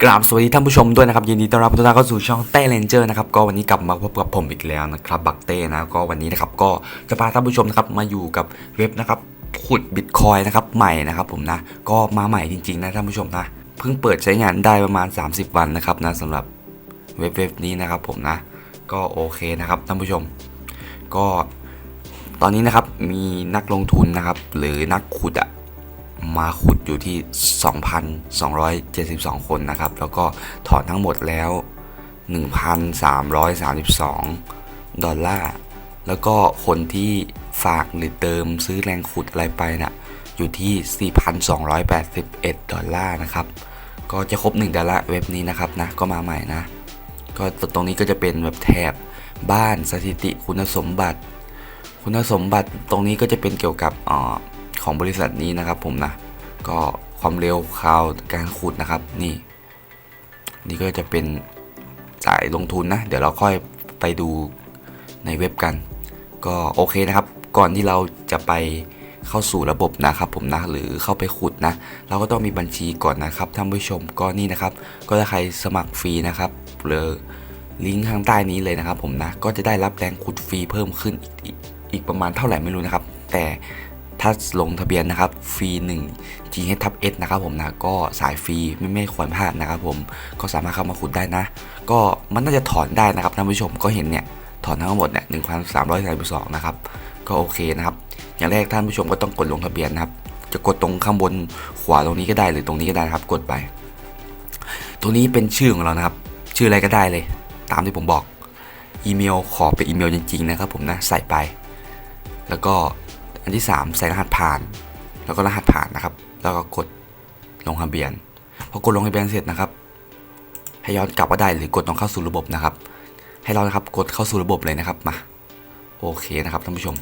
กราบสวัสดีท่านผู้ชมด้วยนะครับยินดีต้อนรับทุกท่านเข้าสู่ช่องเต้เลนเจอร์นะครับก็วันนี้กลับมาพบกับผมอีกแล้วนะครับบักเต้นะก็วันนี้นะครับก็จะพาท่านผู้ชมนะครับมาอยู่กับเว็บนะครับขุดบิตคอยนะครับใหม่นะครับผมนะก็มาใหม่จริงๆนะท่านผู้ชมนะเพิ่งเปิดใช้งานได้ประมาณ 30 วันนะครับนะสำหรับเว็บเว็บนี้นะครับผมนะก็โอเคนะครับท่านผู้ชม ก็ตอนนี้นะครับมีนักลงทุนนะครับหรือนักขุดอะ มาขุดอยู่ที่ 2,272 คนนะครับ แล้วก็ถอนทั้งหมดแล้ว 1,332 ดอลลาร์ แล้วก็คนที่ฝากหรือเติมซื้อแรงขุดอะไรไปนะ่ะ อยู่ที่ 4,281 ดอลลาร์นะครับ ก็จะครบ 1ดอลลาร์เว็บนี้นะครับนะ ก็มาใหม่นะ ก็ตรงนี้ก็จะเป็นแบบแถบบ้านสถิติคุณสมบัติ คุณสมบัติตรงนี้ก็จะเป็นเกี่ยวกับออ ของบริษัทนี้นะครับผมนะ ก็ความเร็วคราวการขุดนะครับ นี่ นี่ก็จะเป็นสายลงทุนนะ เดี๋ยวเราค่อยไปดูในเว็บกัน ก็โอเคนะครับ ก่อนที่เราจะไปเข้าสู่ระบบนะครับผมนะหรือเข้าไปขุดนะ เราก็ต้องมีบัญชีก่อนนะครับท่านผู้ชมก็นี่นะครับ ก็ถ้าใครสมัครฟรีนะครับหรือลิงก์ข้างใต้นี้เลยนะครับผมนะก็จะได้รับแรงขุดฟรีเพิ่มขึ้นอีกอีกอีกประมาณเท่าไหร่ไม่รู้นะครับ แต่ ถ้าลงทะเบียนนะครับฟรี1 GH ทับ S นะครับผมนะก็สายฟรีไม่ไม่ควรพลาดนะครับผมก็สามารถเข้ามาขุดได้นะ ก็มันน่าจะถอนได้นะครับท่านผู้ชมก็เห็นเนี่ยถอนทั้งหมดเนี่ยหนึ่งพันสามร้อยสามสิบสองนะครับก็โอเคนะครับ อย่างแรกท่านผู้ชมก็ต้องกดลงทะเบียนนะครับ จะกดตรงข้างบนขวาตรงนี้ก็ได้หรือตรงนี้ก็ได้ครับกดไป ตรงนี้เป็นชื่อของเรานะครับ ชื่ออะไรก็ได้เลย ตามที่ผมบอกอีเมลขอเป็นอีเมลจริงๆนะครับผมนะใส่ไป แล้วก็ อันที่ 3 ใส่รหัสผ่าน แล้วก็รหัสผ่านนะครับ แล้วก็กดลงทะเบียน พอกดลงทะเบียนเสร็จนะครับ ให้ย้อนกลับก็ได้หรือกดตรงเข้าสู่ระบบนะครับ ให้เรานะครับกดเข้าสู่ระบบเลยนะครับมาโอเคนะครับท่านผู้ชม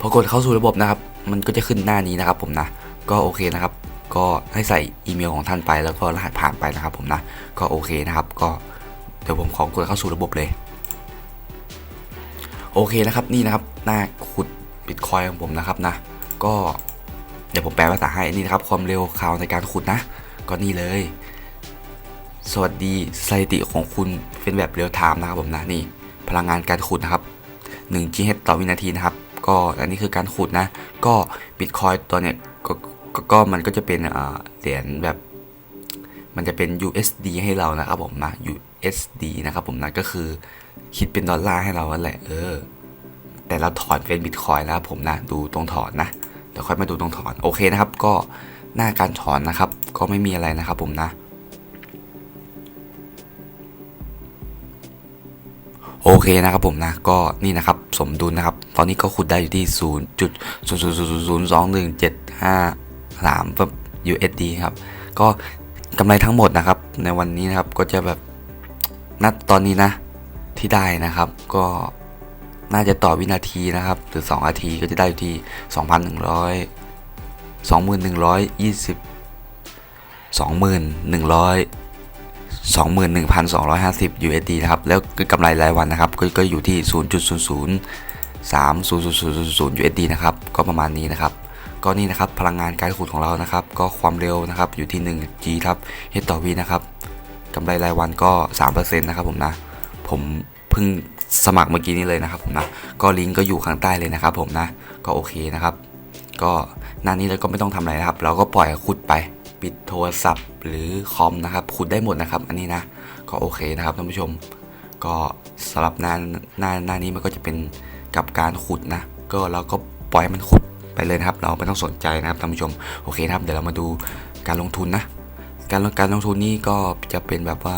พอกดเข้าสู่ระบบนะครับ มันก็จะขึ้นหน้านี้นะครับ ผมนะ ก็โอเคนะครับ ก็ให้ใส่อีเมลของท่านไปแล้วก็รหัสผ่านไปนะครับ ผมนะ ก็โอเคนะครับ ก็เดี๋ยวผมขอกดเข้าสู่ระบบเลย โอเคนะครับนี่นะครับหน้าขุดบิตคอยของผมนะครับนะ ก็เดี๋ยวผมแปลภาษาให้นี่นะครับความเร็วคราวในการขุดนะ ก็นี่เลย สวัสดีสถิติของคุณเป็นแบบเรียลไทม์นะครับผมนะนี่พลังงานการขุดนะครับ1 GH ต่อวินาทีนะครับ ก็อันนี้คือการขุดนะ ก็บิตคอยตัวเนี้ยก็ก็ก็มันก็จะเป็นเหรียญแบบ มันจะเป็น USD ให้เรานะครับผมนะ USD นะครับผมนะก็คือ คิดเป็นดอลลาร์ให้เราแหละ เออ แต่เราถอนเป็นบิตคอยนะครับผมนะ ดูตรงถอนนะ เดี๋ยวค่อยมาดูตรงถอน โอเคนะครับ ก็หน้าการถอนนะครับ ก็ไม่มีอะไรนะครับผมนะ โอเคนะครับผมนะ ก็นี่นะครับ สมดุลนะครับ ตอนนี้ก็ขุดได้อยู่ที่0จุด0 0 0 0 2 1 7 5 3แบบ USD ครับ ก็กำไรทั้งหมดนะครับ ในวันนี้นะครับ ก็จะแบบนัดตอนนี้นะ ที่ได้นะครับ ก็น่าจะต่อวินาทีนะครับ หรือ 2 นาทีก็จะได้อยู่ที่ 2,100 21,20 21,250 USD นะครับ แล้วกำไรรายวันนะครับ ก็ก็อยู่ที่ 0.00 3000 USD นะครับ ก็ประมาณนี้นะครับ ก็นี่นะครับ พลังงานการขุดของเรานะครับ ก็ความเร็วนะครับอยู่ที่ 1G ครับ H ต่อ V นะครับกำไรรายวันก็ 3%นะครับผมนะ ผมเพิ่งสมัครเมื่อกี้นี้เลยนะครับผมนะ ก็ลิงก์ก็อยู่ข้างใต้เลยนะครับผมนะ ก็โอเคนะครับ ก็หน้านี้เราก็ไม่ต้องทำอะไรนะครับ เราก็ปล่อยขุดไป ปิดโทรศัพท์หรือคอมนะครับ ขุดได้หมดนะครับ อันนี้นะ ก็โอเคนะครับท่านผู้ชม ก็สำหรับหน้าหน้าหน้านี้มันก็จะเป็นกับการขุดนะ ก็เราก็ปล่อยให้มันขุดไปเลยนะครับ เราไม่ต้องสนใจนะครับท่านผู้ชม โอเคครับ เดี๋ยวเรามาดูการลงทุนนะ การลงการลงทุนนี่ก็จะเป็นแบบว่า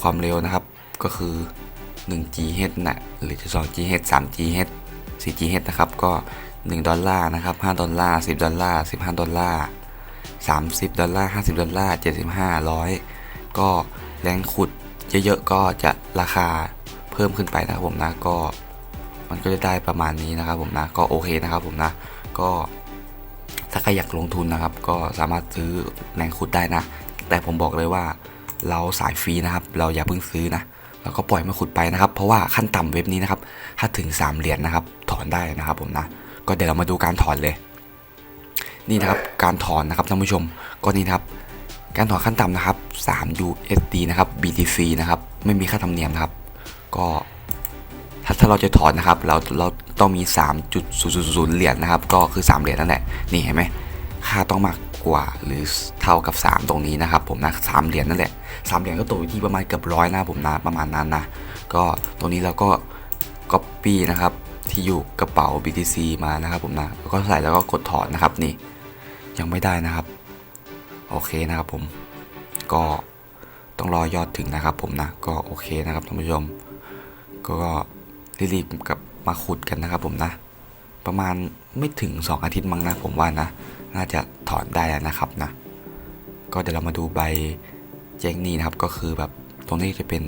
ความเร็วนะครับ ก็คือ 1 GH นะหรือจะ 2 GH 3 GH 4 GH นะครับก็ 1 ดอลลาร์นะครับ 5 ดอลลาร์ 10 ดอลลาร์ 15 ดอลลาร์ 30 ดอลลาร์ 50 ดอลลาร์ 75 100 ก็แรงขุดเยอะๆก็จะราคาเพิ่มขึ้นไปนะครับผมนะก็มันก็จะได้ประมาณนี้นะครับผมนะก็โอเคนะครับผมนะก็ถ้าใครอยากลงทุนนะครับ ก็สามารถซื้อแรงขุดได้นะ แต่ผมบอกเลยว่าเราสายฟรีนะครับ เราอย่าเพิ่งซื้อนะ เราก็ปล่อยมาขุดไปนะครับ เพราะว่าขั้นต่ำเว็บนี้นะครับ ถ้าถึง 3 เหรียญนะครับ ถอนได้นะครับผมนะ ก็เดี๋ยวเรามาดูการถอนเลย นี่นะครับการถอนนะครับท่านผู้ชม ก็นี่นะครับ การถอนขั้นต่ำนะครับ 3 USD นะครับ BTC นะครับ ไม่มีค่าธรรมเนียมนะครับ ก็ถ้าถ้าเราจะถอนนะครับ เราเราต้องมี 3.000เหรียญนะครับ ก็คือ 3 เหรียญนั่นแหละ นี่เห็นไหมค่าต้องมาก กว่า หรือเท่ากับ 3 ตรงนี้นะครับผมนะสามเหรียญนั่นแหละสามเหรียญก็ตกที่ประมาณเกือบร้อยนะผมนะประมาณนั้นนะก็ตรงนี้เราก็ copy นะครับที่อยู่กระเป๋า BTC มานะครับผมนะก็ใส่แล้วก็กดถอนนะครับนี่ยังไม่ได้นะครับ โอเคนะครับผมก็ต้องรอยอดถึงนะครับผมนะก็โอเคนะครับท่านผู้ชม ก็รีบๆกับมาขุดกันนะครับผมนะ ประมาณ ไม่ถึง 2 อาทิตย์มั้งนะผมว่านะ น่าจะถอนได้แล้วนะครับนะ ก็เดี๋ยวเรามาดูใบแจ้งหนี้นะครับ ก็คือแบบตรงนี้จะเป็น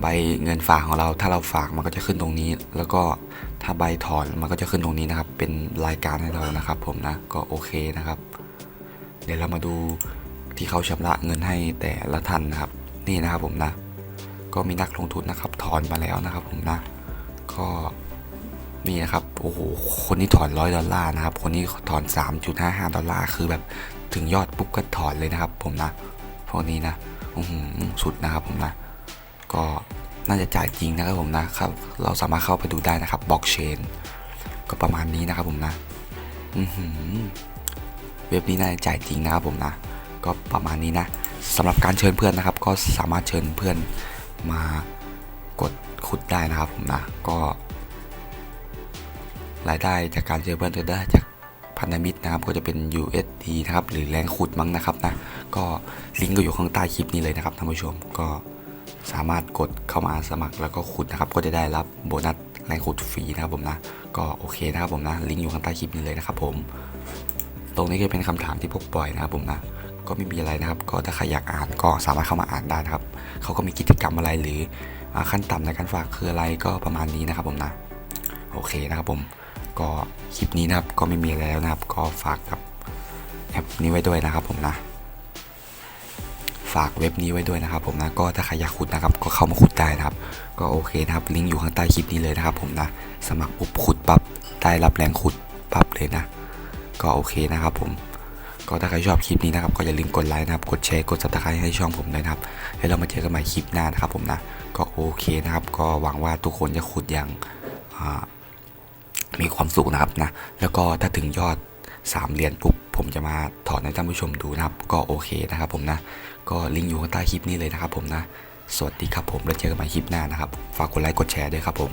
ใบเงินฝากของเรา ถ้าเราฝากมันก็จะขึ้นตรงนี้ แล้วก็ถ้าใบถอนมันก็จะขึ้นตรงนี้นะครับ เป็นรายการให้เรานะครับ ผมนะ ก็โอเคนะครับ เดี๋ยวเรามาดูที่เขาชำระเงินให้แต่ละท่านนะครับ นี่นะครับผมนะ ก็มีนักลงทุนนะครับ ถอนมาแล้วนะครับ ผมนะ ก็ นี่นะครับโอ้โหคนนี้ถอนร้อยดอลลาร์นะครับ คนนี้ถอน 3.55 ดอลลาร์คือแบบถึงยอดปุ๊บก็ถอนเลยนะครับ ผมนะพวกนี้นะอือหือสุดนะครับผมนะ ก็น่าจะจ่ายจริงนะครับผมนะครับ เราสามารถเข้าไปดูได้นะครับบล็อกเชนก็ประมาณนี้นะครับผมนะอือหือเว็บนี้น่าจะจ่ายจริงนะครับผมนะ ก็ประมาณนี้นะสำหรับการเชิญเพื่อนนะครับ ก็สามารถเชิญเพื่อนมากดขุดได้นะครับผมนะ ก็ รายได้จากการเชิญเพื่อนจะได้จากพันธมิตรนะครับก็จะเป็น USD นะครับหรือแรงขุดมั้งนะครับนะก็ลิงก์ก็อยู่ข้างใต้คลิปนี้เลยนะครับท่านผู้ชมก็สามารถกดเข้ามาสมัครแล้วก็ขุดนะครับ ก็จะได้รับโบนัสแรงขุดฟรีนะครับผมนะก็โอเคนะครับผมนะลิงก์อยู่ข้างใต้คลิปนี้เลยนะครับผมตรงนี้ก็เป็นคำถามที่พวกปล่อยนะครับผมนะก็ไม่มีอะไรนะครับ ก็ถ้าใครอยากอ่านก็สามารถเข้ามาอ่านได้นะครับเขาก็มีกิจกรรมอะไรหรือขั้นต่ำในการฝากคืออะไรก็ประมาณนี้นะครับผมนะโอเคนะครับผม ก็คลิปนี้นะครับก็ไม่มีอะไรแล้วนะครับ ก็ฝากกับแอปนี้ไว้ด้วยนะครับผมนะ ฝากเว็บนี้ไว้ด้วยนะครับ ผมนะก็ถ้าใครอยากขุดนะครับ ก็เข้ามาขุดได้นะครับ ก็โอเคนะครับลิงก์อยู่ข้างใต้คลิปนี้เลยนะครับผมนะ สมัครปุ๊บขุดปั๊บได้รับแรงขุดปั๊บเลยนะ ก็โอเคนะครับผมก็ถ้าใครชอบคลิปนี้นะครับก็อย่าลืมกดไลค์นะครับ กดแชร์กด subscribe ให้ช่องผมด้วยนะครับ แล้วเรามาเจอกันใหม่คลิปหน้านะครับผมนะ ก็โอเคนะครับ ก็หวังว่าทุกคนจะขุดอย่างอ่า มีความสุขนะครับนะ แล้วก็ถ้าถึงยอด3เหรียญปุ๊บผมจะมาถอดให้ท่านผู้ชมดูนะครับ ก็โอเคนะครับผมนะ ก็ลิงก์อยู่ข้างใต้คลิปนี้เลยนะครับผมนะ สวัสดีครับผม แล้วเจอกันใหม่คลิปหน้านะครับ ฝากกดไลค์กดแชร์ด้วยครับผม